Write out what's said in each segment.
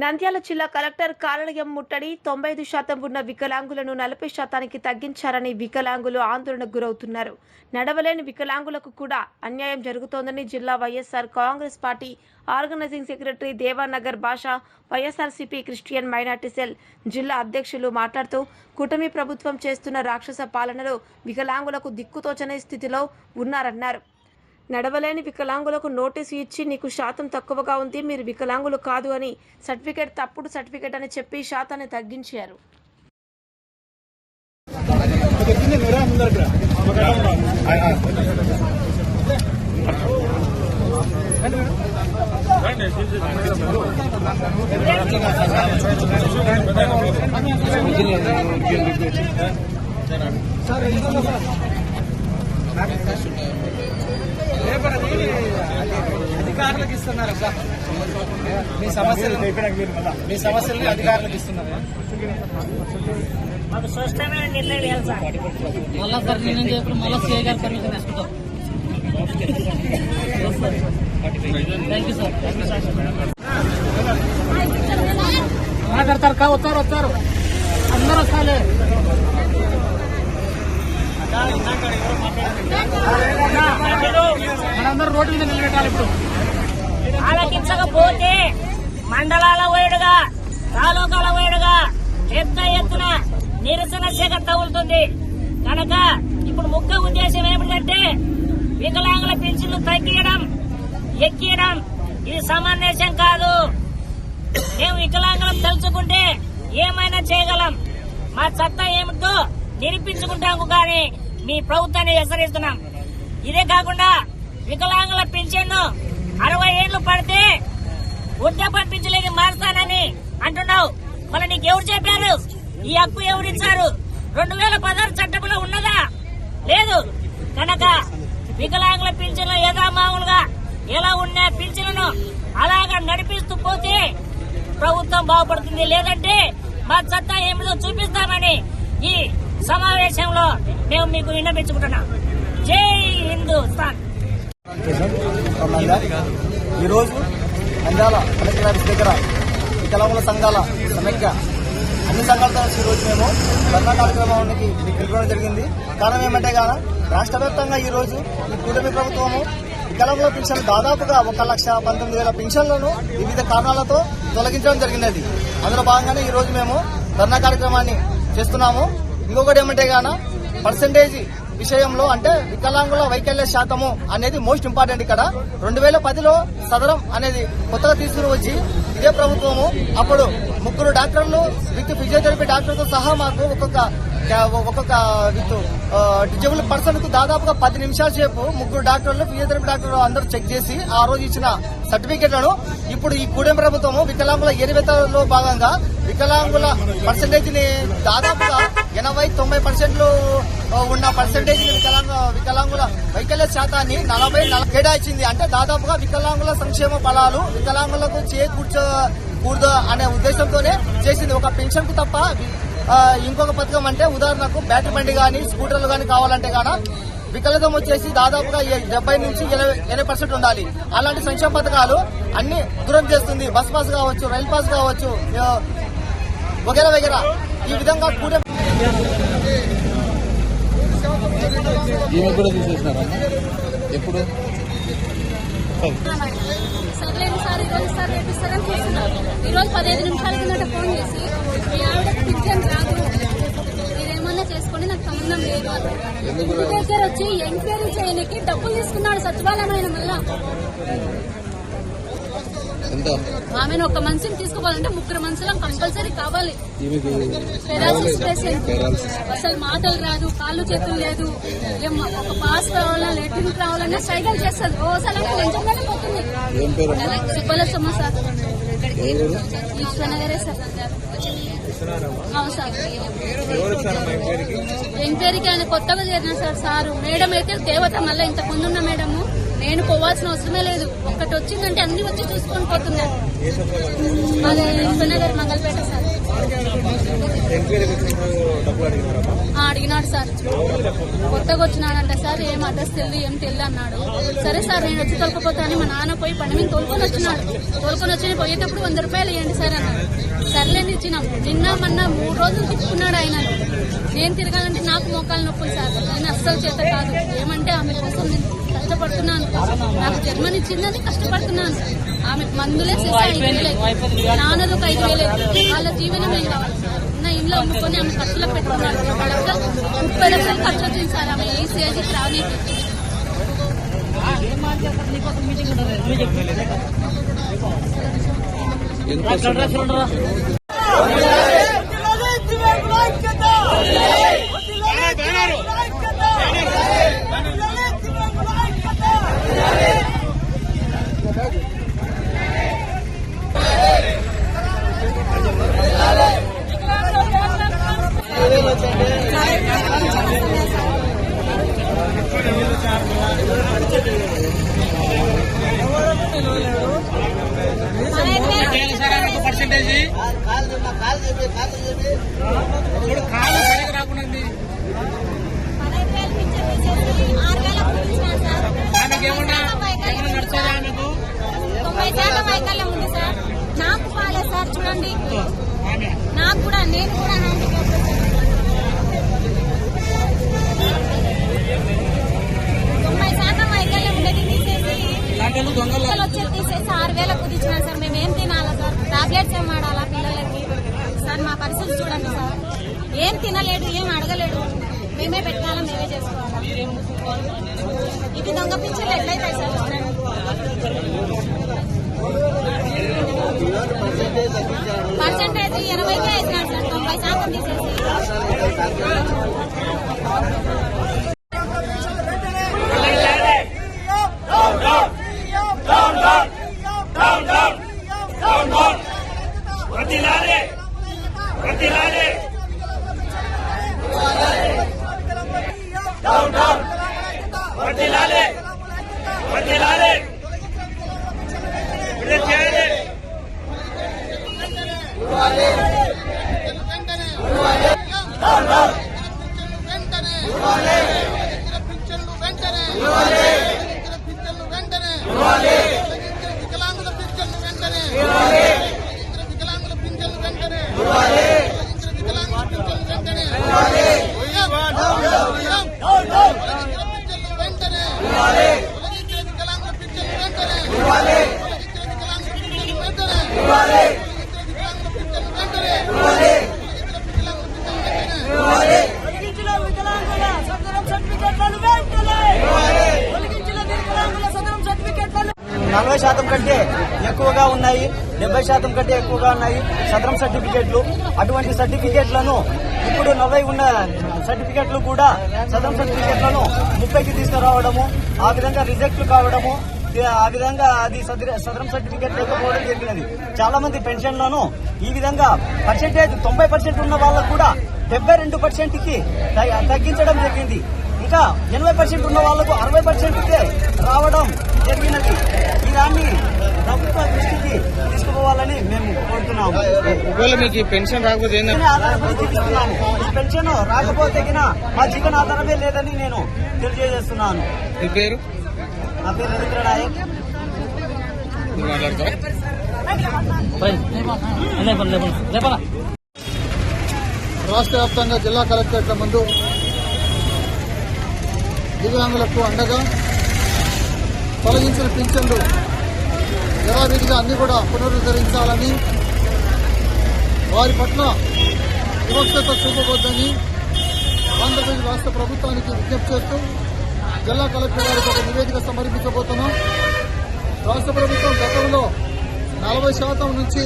నంద్యాల జిల్లా కలెక్టర్ కార్యాలయం ముట్టడి తొంభై ఐదు శాతం ఉన్న వికలాంగులను నలభై శాతానికి తగ్గించారని వికలాంగులు ఆందోళనకు గురవుతున్నారు. నడవలేని వికలాంగులకు కూడా అన్యాయం జరుగుతోందని జిల్లా YSR Congress Party organizing secretary Devanagar Basha YSRCP Christian minority cell జిల్లా అధ్యక్షులు మాట్లాడుతూ కూటమి ప్రభుత్వం చేస్తున్న రాక్షస పాలనలో వికలాంగులకు దిక్కుతోచని స్థితిలో ఉన్నారన్నారు. నడవలేని వికలాంగులకు నోటీసు ఇచ్చి నీకు శాతం తక్కువగా ఉంది మీరు వికలాంగులు కాదు అని సర్టిఫికేట్ తప్పుడు సర్టిఫికేట్ అని చెప్పి శాతాన్ని తగ్గించారు. అధికారులకు ఇస్తున్నారు మీ సమస్యలు మీ సమస్యల్ని అధికారులకు ఇస్తున్నారు. మాకు స్పష్టమైన నిర్ణయం సార్. మళ్ళా సార్ నేను చెప్పిన మళ్ళా సీఏ గారి పర్మిషన్ తీసుకుంటాం థ్యాంక్ యూ సార్ మాట్లాడతారు. కా వచ్చారు వచ్చారు అందరూ వస్తాలే మనందరూ రోడ్డు మీద నిలబెట్టాలి ఇప్పుడు. ఆలకించకపోతే మండలాల వేడుగా తాలూకాల వేడుగా పెద్ద ఎత్తున నిరసన శాఖ తగులుతుంది కనుక ఇప్పుడు ముఖ్య ఉద్దేశం ఏమిటంటే వికలాంగుల పెన్షన్లు తగ్గియడం ఎక్కియడం ఇది సమావేశం కాదు. మేము వికలాంగులం తలుచుకుంటే ఏమైనా చేయగలం. మా చట్టం ఏమిటో నిరూపించుకుంటాము కానీ మీ ప్రభుత్వాన్ని హెచ్చరిస్తున్నాం. ఇదే కాకుండా వికలాంగుల పెన్షన్ అరవై ఏళ్ళు పడితే వృద్ధాప్య పింఛన్లకి మారుస్తానని అంటున్నావు. మరి నీకు ఎవరు చెప్పారు? ఈ హక్కు ఎవరిచ్చారు రెండు వేల పదహారు చట్టంలో ఉన్నదా? లేదు. కనుక వికలాంగుల పింఛన్లు యథామామూలుగా ఎలా ఉన్న పింఛన్లను అలాగా నడిపిస్తూ పోతే ప్రభుత్వం బాగుపడుతుంది. లేదంటే మా చట్టం ఏమిటో చూపిస్తామని ఈ సమావేశంలో మేము మీకు విన్నపించుకుంటున్నాం. జై హిందూస్థాన్. ఈరోజు అందాల కలెక్టర్ ఆఫీస్ దగ్గర వికలాంగుల సంఘాల సమైక్య అన్ని సంఘాలతో ఈరోజు మేము ధర్నా కార్యక్రమానికి పిలుపుకోవడం జరిగింది. కారణం ఏమంటే గాన రాష్ట్ర వ్యాప్తంగా ఈ ఈ కూటమి ప్రభుత్వము వికలాంగుల పింఛన్లు దాదాపుగా ఒక లక్ష పంతొమ్మిది వేల పింఛన్లను వివిధ కారణాలతో తొలగించడం జరిగినది అందులో భాగంగానే ఈరోజు మేము ధర్నా కార్యక్రమాన్ని చేస్తున్నాము. ఇంకొకటి ఏమంటే గాన? పర్సంటేజ్ విషయంలో అంటే వికలాంగుల వైకల్య శాతము అనేది మోస్ట్ ఇంపార్టెంట్ ఇక్కడ. రెండు వేల పదిలో సదరం అనేది కొత్తగా తీసుకుని వచ్చి ఇదే ప్రభుత్వము. అప్పుడు ముగ్గురు డాక్టర్లు విత్ ఫిజియోథెరపీ డాక్టర్తో సహా మాకు ఒక్కొక్క ఒక్కొక్క విత్ డిజబుల్ పర్సన్కు దాదాపుగా పది నిమిషాల సేపు ముగ్గురు డాక్టర్లు ఫిజియోథెరపీ డాక్టర్లు అందరూ చెక్ చేసి ఆ రోజు ఇచ్చిన సర్టిఫికేట్లను ఇప్పుడు ఈ కూడెం ప్రభుత్వము వికలాంగుల ఎరివేతలో భాగంగా వికలాంగుల పర్సంటేజ్ని దాదాపుగా ఎనభై తొంభై పర్సెంట్లు ఉన్న పర్సంటేజ్ వికలాంగ వికలాంగుల వైకల్య శాతాన్ని నలభై నలభై కేటాయించింది. అంటే దాదాపుగా వికలాంగుల సంక్షేమ ఫలాలు వికలాంగులకు చేకూర్చకూడదు అనే ఉద్దేశంతోనే చేసింది. ఒక పెన్షన్కు తప్ప ఇంకొక పథకం అంటే ఉదాహరణకు బ్యాటరీ బండి కానీ స్కూటర్లు కానీ కావాలంటే కానీ వికలితం వచ్చేసి దాదాపుగా డెబ్బై నుంచి ఎనభై ఎనభై పర్సెంట్ ఉండాలి. అలాంటి సంక్షేమ పథకాలు అన్ని దూరం చేస్తుంది. బస్ పాస్ కావచ్చు రైల్ పాస్ కావచ్చు ఆ, వగేరా వగేరా. ఈ విధంగా కూడా ఈమె కూడా తీసేసినారా ఎప్పుడు? సర్లేదు సార్ ఈ రోజు సార్ రేపు ఇస్తారని చూస్తున్నాం ఈ రోజు పదిహేను నిమిషాల కిందట ఫోన్ చేసి మీ ఆవిడకి పింఛన్ రాదు. మీరేమన్నా చేసుకోండి నాకు సంబంధం లేదు. ఇంటి దగ్గర వచ్చి ఎంక్వైరీ చేయడానికి డబ్బులు తీసుకున్నాడు సచివాలయం ఆయన మళ్ళా. ఆమెను ఒక మనిషిని తీసుకోవాలంటే ముగ్గురు మనుషులం కంపల్సరీ కావాలి. అసలు మాటలు రాదు కాళ్ళు చేతులు లేదు. ఒక పాస్ కావాలన్నా లెట్రిన్ కావాలన్నా సైకిల్ చేస్తుంది. ఓసారి నిజంగానే పోతుంది. సుబ్బలక్ష్మ సార్. సార్. అవును సార్. ఎంక్వైరీకి ఆయన కొత్తగా చేరిన సార్? సారు. మేడం అయితే దేవత మళ్ళీ ఇంతకు ముందున్న మేడము. నేను పోవాల్సిన అవసరమే లేదు. ఒక్కటి వచ్చిందంటే అన్ని వచ్చి చూసుకొని పోతున్నారు అదే విశ్వనగర్ మంగళపేట సార్. అడిగినాడు సార్. కొత్తగా వచ్చినాడంట సార్. ఏం అడ్రస్ తెలియదు ఏం తెలియదు అన్నాడు. సరే సార్ నేను వచ్చి తొలకపోతాను మా నాన్న పోయి పని మీద తోలుకొని వచ్చినాడు. తోలుకొని వచ్చి పోయేటప్పుడు వంద రూపాయలు ఇవ్వండి సార్ అన్నాడు. సర్లేని ఇచ్చినాం. నిన్న మొన్న మూడు రోజులు తిప్పుకున్నాడు ఆయన. నేను తిరగాలంటే నాకు మోకాలు నొప్పులు సార్. నేను అస్సలు చేత కాదు. ఏమంటే ఆమె కోసం నేను కష్టపడుతున్నాను. నాకు జన్మని ఇచ్చిందని కష్టపడుతున్నాను. ఆమె మందులే చేసి ఐదు వేలు. నాన్నది ఒక ఐదు వేలు. వాళ్ళ జీవనం ఏం కావాలి? ఉన్న ఇంట్లో అమ్ముకొని ఆమె ఖర్చులో పెట్టుకున్నాడు ముప్పై లక్షలు ఖర్చు వచ్చింది సార్. ఆమె ఈ స్టేజ్కి రానీకి ఎంత చూడరా చూడరా పర్సెంటేజ్ చూడు కాలు సరిగ్గా రాకుండా ఉంది. ఆమెకి ఏమన్నా ఏమన్నా నడుస్తుందా ఆమెకు తొంభై శాతం వైకల్యం ఉంది సార్ నాకు బాగాలేదు సార్ చూడండి ఆమె నాకు కూడా నేను కూడా తొంభై శాతం వైకల్యం ఉండేది తీసేసి వచ్చేది తీసేసి ఆరు వేలకు కుదించినారు సార్. మేము ఏం తినాలా సార్? టాబ్లెట్స్ ఏం వాడాలా పిల్లలకి? సార్ మా పరిస్థితి చూడండి సార్. ఏం తినలేడు ఏం అడగలేడు మేమే పెట్టాలా మేమే చేసుకోవాలా? ఇది దొంగ పిచ్చర్లు ఎట్లయితాయి సార్? చూడండి పర్సెంటేజ్ ఎనభైకే వేసినాడు సార్. తొంభై శాతం తీసేసి. నలభై శాతం కంటే ఎక్కువగా ఉన్నాయి డెబ్బై శాతం కంటే ఎక్కువగా ఉన్నాయి సదరం సర్టిఫికెట్లు. అటువంటి సర్టిఫికెట్లను ఇప్పుడు నలభై ఉన్న సర్టిఫికెట్లు కూడా సదరం సర్టిఫికెట్లను ముప్పైకి తీసుకురావడము ఆ విధంగా రిజెక్ట్లు కావడము ఆ విధంగా అది సదరం సర్టిఫికెట్ లేకపోవడం జరిగినది. చాలా మంది పెన్షన్లను ఈ విధంగా పర్సెంటేజ్ తొంభై పర్సెంట్ ఉన్న వాళ్ళకు కూడా డెబ్బై రెండు పర్సెంట్కి తగ్గించడం జరిగింది. ఇంకా ఎనభై పర్సెంట్ ఉన్న వాళ్ళకు అరవై పర్సెంట్ రావడం జరిగినది. ఈ దాన్ని ప్రభుత్వ దృష్టికి తీసుకుపోవాలని మేము కోరుతున్నాము. ఒకవేళ మీకు పెన్షన్ రాకపోతే ఆధారపడి ఈ పెన్షన్ రాకపోతే మా జీవన ఆధారమే లేదని నేను తెలియజేస్తున్నాను. మీ పేరు? నా పేరు రవీంద్ర నాయక్. రాష్ట్ర వ్యాప్తంగా జిల్లా కలెక్టరేట్ల ముందు దివ్యాంగులకు అండగా తొలగించిన పింఛన్లు యథావిధిగా అన్ని కూడా పునరుద్ధరించాలని వారి పట్ల వివక్షత చూపవద్దని ఆంధ్రప్రదేశ్ రాష్ట్ర ప్రభుత్వానికి విజ్ఞప్తి చేస్తూ జిల్లా కలెక్టర్ గారికి ఒక నివేదిక సమర్పించబోతున్నాం. రాష్ట్ర ప్రభుత్వం గతంలో నలభై శాతం నుంచి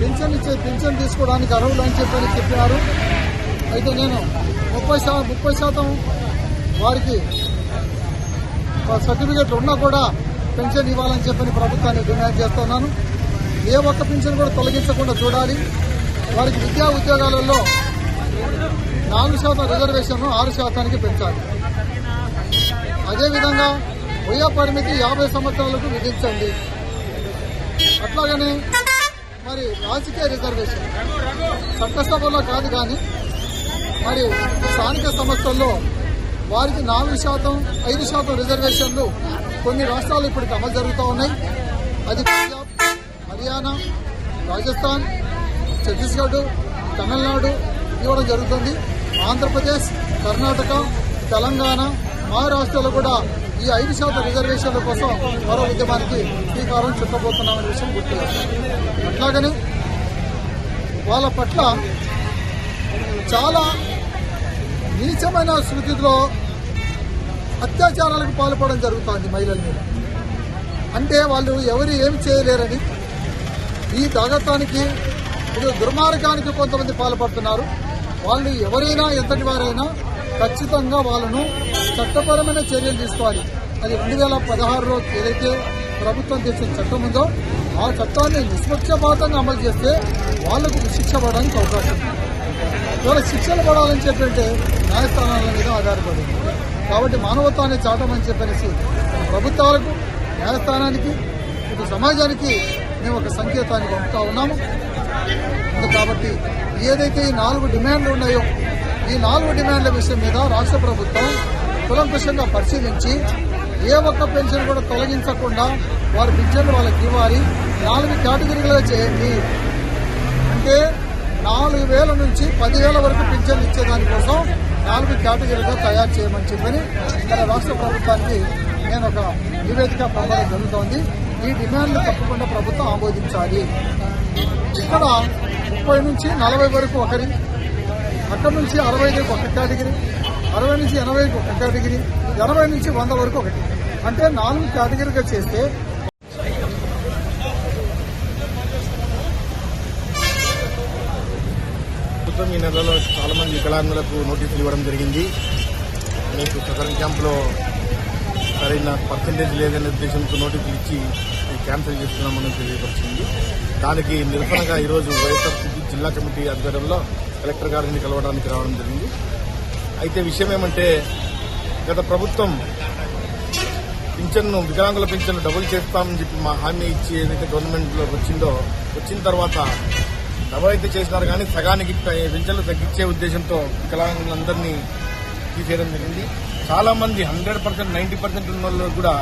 పింఛన్ ఇచ్చే పింఛన్ తీసుకోవడానికి అర్హులు అని చెప్పని చెప్పినారు. అయితే నేను ముప్పై శా ముప్పై శాతం వారికి సర్టిఫికేట్ ఉన్నా కూడా పెన్షన్ ఇవ్వాలని చెప్పని ప్రభుత్వాన్ని డిమాండ్ చేస్తున్నాను. ఏ ఒక్క పెన్షన్ కూడా తొలగించకుండా చూడాలి. వారికి విద్యా ఉద్యోగాలలో నాలుగు శాతం రిజర్వేషన్ను ఆరు శాతానికి పెంచాలి. అదేవిధంగా వయో పరిమితి యాభై సంవత్సరాలకు విధించండి. అట్లాగనే మరి రాజకీయ రిజర్వేషన్ చట్టసభలో కాదు కానీ మరి స్థానిక సంస్థల్లో వారికి నాలుగు శాతం ఐదు శాతం రిజర్వేషన్లు కొన్ని రాష్ట్రాలు ఇప్పటికి అమలు జరుగుతూ ఉన్నాయి. అది పంజాబ్ హర్యానా రాజస్థాన్ ఛత్తీస్గఢ్ తమిళనాడు ఇవ్వడం జరుగుతుంది. ఆంధ్రప్రదేశ్ కర్ణాటక తెలంగాణ మహారాష్ట్రలో కూడా ఈ ఐదు శాతం రిజర్వేషన్ల కోసం మరో ఉద్యమానికి శ్రీకారం చుట్టబోతున్నామనే విషయం గుర్తు అట్లాగని వాళ్ళ పట్ల చాలా నీచమైన స్థితిలో అత్యాచారాలకు పాల్పడడం జరుగుతుంది మహిళల మీద. అంటే వాళ్ళు ఎవరు ఏమి చేయలేరని ఈ దాగత్వానికి ఇది దుర్మార్గానికి కొంతమంది పాల్పడుతున్నారు. వాళ్ళు ఎవరైనా ఎంతటి వారైనా ఖచ్చితంగా వాళ్ళను చట్టపరమైన చర్యలు తీసుకోవాలి. అది రెండు వేల పదహారులో ఏదైతే ప్రభుత్వం తెచ్చిన చట్టం ఉందో ఆ చట్టాన్ని నిష్పక్షపాతంగా అమలు చేస్తే వాళ్ళకు శిక్ష పడడానికి అవకాశం ఉంది. ఇవాళ శిక్షలు పడాలని చెప్పంటే న్యాయస్థానాల మీద ఆధారపడింది. కాబట్టి మానవత్వాన్ని చాటమని చెప్పేసి ప్రభుత్వాలకు న్యాయస్థానానికి ఇటు సమాజానికి మేము ఒక సంకేతాన్ని పంపుతా ఉన్నాము. కాబట్టి ఏదైతే ఈ నాలుగు డిమాండ్లు ఉన్నాయో ఈ నాలుగు డిమాండ్ల విషయం మీద రాష్ట్ర ప్రభుత్వం కులంకుశంగా పరిశీలించి ఏ ఒక్క పెన్షన్ కూడా తొలగించకుండా వారి పింఛన్లు వాళ్ళకి ఇవ్వాలి. నాలుగు కేటగిరీలో చేయండి అంటే నాలుగు వేల నుంచి పదివేల వరకు పింఛన్లు ఇచ్చేదానికోసం నాలుగు కేటగిరీగా తయారు చేయమని చెప్పని ఇక్కడ రాష్ట్ర ప్రభుత్వానికి నేను ఒక నివేదిక పంపడం జరుగుతోంది. ఈ డిమాండ్లు తప్పకుండా ప్రభుత్వం ఆమోదించాలి. ఇక్కడ ముప్పై నుంచి నలభై వరకు ఒకరి అక్కడ నుంచి అరవై ఐదుకి ఒక కేటగిరీ అరవై నుంచి ఎనభైకి ఒక కేటగిరీ ఎనభై నుంచి వంద వరకు ఒకటి. అంటే నాలుగు కేటగిరీగా చేస్తే ఈ నెలలో చాలా మంది వికలాంగులకు నోటీసులు ఇవ్వడం జరిగింది. మీకు సదరన్ క్యాంపులో సరైన పర్సంటేజ్ లేదనే ఉద్దేశంతో నోటీసులు ఇచ్చి క్యాన్సిల్ చేస్తున్నామని తెలియపరిచింది. దానికి నిరసనగా ఈరోజు వైఎస్ఆర్ జిల్లా కమిటీ ఆధ్వర్యంలో కలెక్టర్ గారిని కలవడానికి రావడం జరిగింది. అయితే విషయం ఏమంటే గత ప్రభుత్వం పింఛన్ను వికలాంగుల పింఛన్ను డబుల్ చేస్తామని చెప్పి మా హామీ ఇచ్చి ఏదైతే గవర్నమెంట్లో వచ్చిందో వచ్చిన తర్వాత డబుల్ అయితే చేసినారు కానీ సగానికి పింఛన్లు తగ్గించే ఉద్దేశంతో వికలాంగులందరినీ తీసేయడం జరిగింది. చాలా మంది హండ్రెడ్ పర్సెంట్ నైన్టీ పర్సెంట్ ఉన్న వాళ్ళు కూడా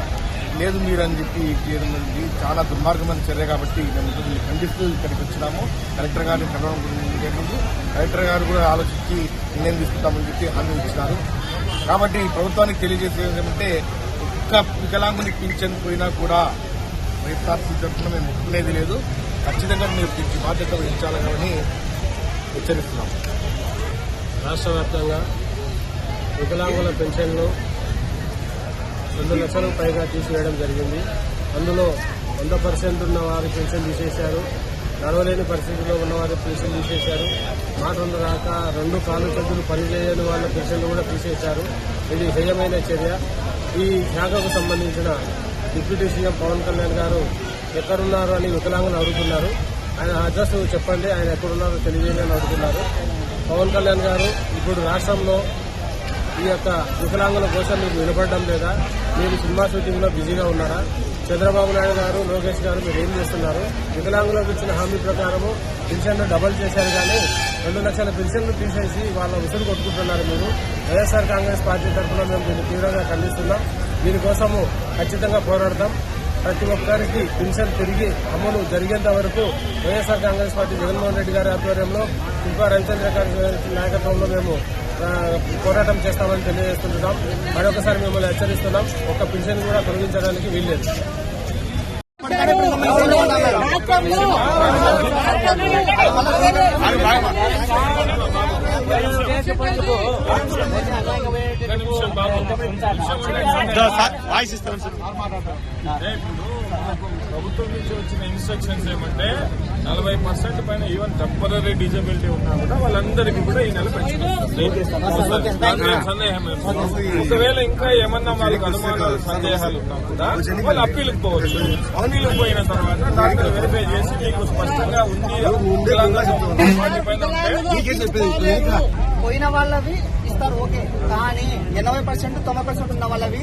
లేదు మీరు అని చెప్పి చేయడం జరిగింది. చాలా దుర్మార్గమైన చర్య కాబట్టి మేము దీన్ని ఖండిస్తూ ఇక్కడికి వచ్చినాము. కలెక్టర్ గారిని కలవడం జరిగింది. కలెక్టర్ గారు కూడా ఆలోచించి నిర్ణయం తీసుకుంటామని చెప్పి హామీ ఇచ్చినారు. కాబట్టి ప్రభుత్వానికి తెలియజేసేది ఏమంటే ఒక్క వికలాంగుని పింఛన్ పోయినా కూడా వైఎస్ఆర్సీ తరఫున మేము ఒప్పుకునేది లేదు. ఖచ్చితంగా మీరు దీనికి బాధ్యత వహించాలని హెచ్చరిస్తున్నాం. రాష్ట్ర వ్యాప్తంగా వికలాంగుల పెన్షన్లు రెండు లక్షలకు పైగా తీసివేయడం జరిగింది. అందులో వంద పర్సెంట్ ఉన్న వారి పెన్షన్ తీసేశారు. నడవలేని పరిస్థితిలో ఉన్నవారు పెన్షన్ తీసేశారు. మాట రెండు రాక రెండు కాలు చేతులు పనిచేయని వాళ్ళ పెన్షన్లు కూడా తీసేశారు. ఇది హేయమైన చర్య. ఈ శాఖకు సంబంధించిన డిప్యూటీ సీఎం పవన్ కళ్యాణ్ గారు ఎక్కడున్నారు అని వికలాంగులు అడుగుతున్నారు. ఆయన అడ్రస్ చెప్పండి ఆయన ఎక్కడున్నారో తెలియజేయని అని అడుగుతున్నారు. పవన్ కళ్యాణ్ గారు ఇప్పుడు రాష్ట్రంలో ఈ యొక్క వికలాంగుల కోసం మీకు వినపడడం లేదా? మీరు సినిమా షూటింగ్లో బిజీగా ఉన్నారా? చంద్రబాబు నాయుడు గారు లోకేష్ గారు మీరు ఏం చేస్తున్నారు? వికలాంగులకు ఇచ్చిన హామీ ప్రకారము పెన్షన్లు డబల్ చేశారు కానీ రెండు లక్షల పెన్షన్లు తీసేసి వాళ్ళ ఉసురు కొట్టుకుంటున్నారు మీరు. వైఎస్ఆర్ కాంగ్రెస్ పార్టీ తరఫున మేము దీన్ని తీవ్రంగా ఖండిస్తున్నాం. దీనికోసము ఖచ్చితంగా పోరాడతాం. ప్రతి ఒక్కరికి పెన్షన్ తిరిగి అమలు జరిగేంత వరకు వైఎస్ఆర్ కాంగ్రెస్ పార్టీ జగన్మోహన్ రెడ్డి గారి ఆధ్వర్యంలో శిల్పా రవిచంద్ర గారి నాయకత్వంలో మేము పోరాటం చేస్తామని తెలియజేస్తుంటున్నాం. మరొకసారి మిమ్మల్ని హెచ్చరిస్తున్నాం. ఒక్క పెన్షన్ కూడా తొలగించడానికి వీల్లేదు. వాయిస్ ఇస్తాను సార్. ప్రభుత్వం నుంచి వచ్చిన ఇన్స్ట్రక్షన్స్ ఏమంటే నలభై పర్సెంట్ పైన ఈవెన్ టెంపరీ డిజబిలిటీ ఉన్నా కూడా వాళ్ళందరికీ కూడా ఈ నెల సందేహం. ఒకవేళ ఇంకా ఏమన్నా వాళ్ళకి అనుమానాలు సందేహాలు ఉన్నా కూడా వాళ్ళు అప్పీలకు పోవచ్చు అప్పీలకు పోయిన తర్వాత దాంట్లో వెరిఫై చేసి మీకు స్పష్టంగా ఉంది వాటిపైన పోయిన వాళ్ళవి ఇస్తారు ఓకే. కానీ ఎనభై పర్సెంట్ తొంభై పర్సెంట్ ఉన్న వాళ్ళవి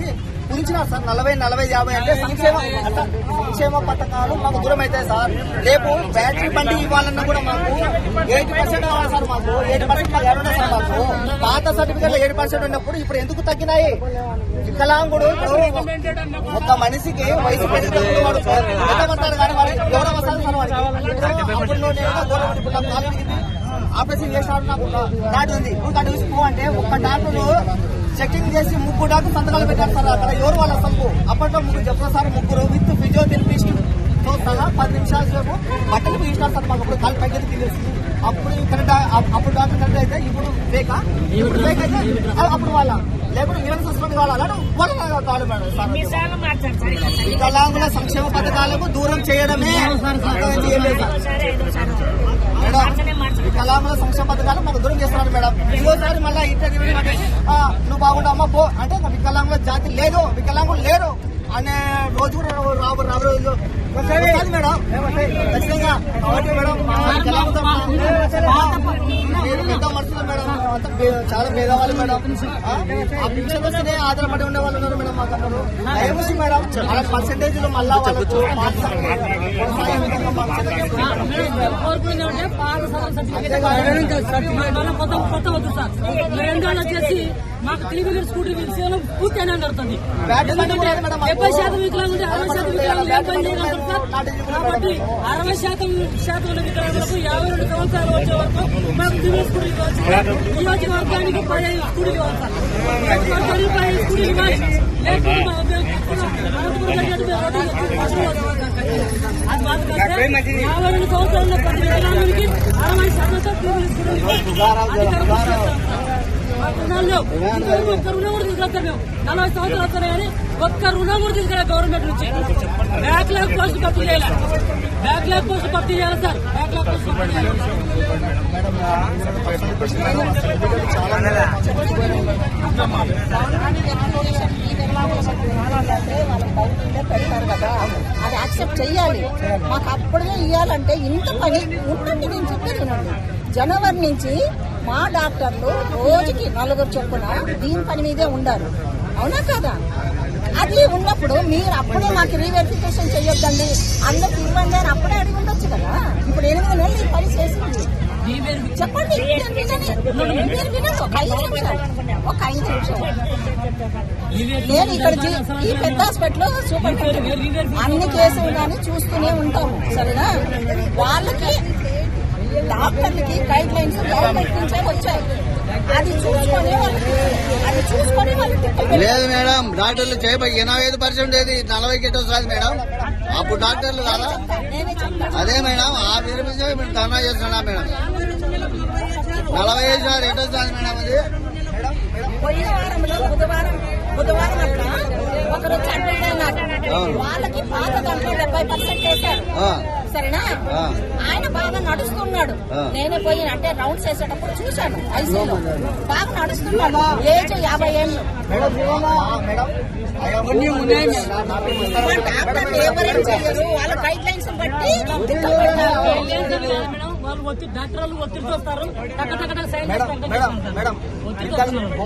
ఉంచినారు సార్. నలభై నలభై యాభై అంటే సంక్షేమ సంక్షేమ పథకాలు మాకు దూరం అవుతాయి సార్. రేపు బ్యాటరీ బండి ఇవ్వాలన్నా కూడా మాకు ఎయిటీ పర్సెంట్ కావాలి సార్ మాకు. ఎయిటీ పర్సెంట్ మాకు సార్ మాకు. పాత సర్టిఫికేట్ ఏడు పర్సెంట్ ఉన్నప్పుడు ఇప్పుడు ఎందుకు తగ్గినాయి? వికలాంగుడు ఒక మనిషికి వయసు పెరిగినప్పుడు వాడు ఎంతమంటారు కానీ వాడు గౌరవ సార్ వాడికి. ఇప్పుడు ఆపరేషన్ చేశారు నాకు కార్డు ఉంది. నువ్వు కార్డు తీసుకో అంటే ఒక్క డాక్టర్ చెకింగ్ చేసి ముగ్గురు డాక్టర్ సంతకాలు పెట్టారు సార్. అక్కడ ఎవరు వాళ్ళ అసలు అప్పట్లో ముగ్గురు చెప్తారు సార్ ముగ్గురు విత్ ఫిజియోథెరపిస్ట్తో సహా పది నిమిషాల సేపు బట్టలు తీసినారు సార్ మాకు. ఇప్పుడు కాలు పైకి తిరిగేస్తుంది అప్పుడు కరెక్ట్ అప్పుడు డాక్టర్ కరెక్ట్ అయితే ఇప్పుడు ఫేకా ఇప్పుడు ఫేక్ అయితే అప్పుడు వాళ్ళ. లేకపోతే ఇరవై కావాలంటే వాళ్ళు కావాలి మేడం సార్. వికలాంగుల సంక్షేమ పథకాలకు దూరం చేయడమే. మేడం వికలాంగుల సంక్షేమ పథకాలు మాకు దూరం చేస్తున్నారు మేడం. ఇంకోసారి మళ్ళీ ఇంటర్వ్యూ ఆ, నువ్వు బాగుంటావమ్మా పో. అంటే నా వికలాంగుల జాతి లేదు వికలాంగులు లేరు. అనే రోజు కూడా రాబో రాబో రాబో రోజు. మేడం. ఖచ్చితంగా కాబట్టి మేడం. మీరు పెద్ద మనుషులు మేడం. చాలా పేదవాళ్ళు మేడం. ఆ, ఆ పింఛన్ వస్తేనే ఆధారపడి ఉండే వాళ్ళు ఉన్నారు మేడం మాకు అందరూ దయచేసి మేడం పర్సెంటేజ్లో మళ్ళా వాళ్ళకు మాకు వీలర్ స్కూటర్ పూర్తి అని నడుతుంది. డెబ్బై శాతం వికలాంగులు అరవై శాతం వికలాంగులు ఏ పని చేయగలుగుతారు సార్? కాబట్టి అరవై శాతం శాతం వికలాంగులకు యాభై రెండు సంవత్సరాలు వచ్చే వరకు మాకు త్రీ స్కూల్ ఇవ్వచ్చు నియోజకవర్గానికి పదిహేను స్కూల్ ఇవ్వాలి సార్. నియోజకవర్గానికి పదిహేను స్కూల్ ఇవ్వాలి. యాభై రెండు సంవత్సరాల ప్రతి అరవై శాతం త్రీ ఇవ్వాలి అది కరెక్ట్ మేము నలభై సంవత్సరాలు వస్తున్నాయి కానీ ఒక్క రుణం కూడా తీసుకురా గవర్నమెంట్ నుంచి. బ్యాక్ లాగ్ పోస్ట్ భర్తీ చేయాలి? బ్యాక్ లాగ్ పోస్ట్ భర్తీ చేయాలి సార్? బ్యాక్ లాగ్ పోస్ట్ భర్తీ చేయాలి? అది యాక్సెప్ట్ చేయాలి మాకు అప్పుడే ఇవ్వాలంటే ఇంత పని ఉండండి నేను చెప్పేది జనవరి నుంచి మా డాక్టర్లు రోజుకి నలుగురు చొప్పున దీని పని మీదే ఉండారు. అవునా కదా? అది ఉన్నప్పుడు మీరు అప్పుడే మాకు రీవెరిఫికేషన్ చేయొద్దండి. అందరికి ఇవ్వండి అని అప్పుడే అడిగి ఉండొచ్చు కదా? ఇప్పుడు ఎనిమిది నెలలు ఈ పని చేసింది. చెప్పండి మీరు ఒక ఐదు నిమిషాలు. ఒక ఐదు నిమిషాలు. నేను ఇక్కడ ఈ పెద్ద హాస్పిటల్ సూపర్ అన్ని కేసులు కానీ చూస్తూనే ఉంటాము. సరేనా? వాళ్ళకి డాక్టర్లకి గైడ్ లైన్స్ గవర్నమెంట్ నుంచే వచ్చాయి. అది చూసుకొని వాళ్ళకి అది చూసుకొని వాళ్ళకి లేదు. మేడం డాక్టర్లు చేయబడి ఎనభై ఐదు పర్సెంట్ ఏది నలభై గిట్ట వస్తుంది మేడం. అప్పుడు డాక్టర్లు చెప్తాను అదే మేడం ఆ విరమించే ఇప్పుడు ధర్నా చేస్తున్నా మేడం. నలభై ఐదు సార్ ఎటు వస్తుంది మేడం అది. బుధవారం బుధవారం అట్లా ఒకరు అడ్మిట్ అయినారు అవును. వాళ్ళకి పాత దాంట్లో డెబ్బై పర్సెంట్ వేశారు సరేనా. ఆయన బాగా నడుస్తున్నాడు. నేనే పోయి అంటే రౌండ్స్ వేసేటప్పుడు చూశాను ఐసీలో బాగా నడుస్తున్నాడు ఏజ్ యాభై ఏళ్ళు డాక్టర్లు ఎవరేం చేయరు వాళ్ళ గైడ్ లైన్స్ బట్టి వాళ్ళు ఒత్తిడి డాక్టర్లు ఒత్తిడి చూస్తారు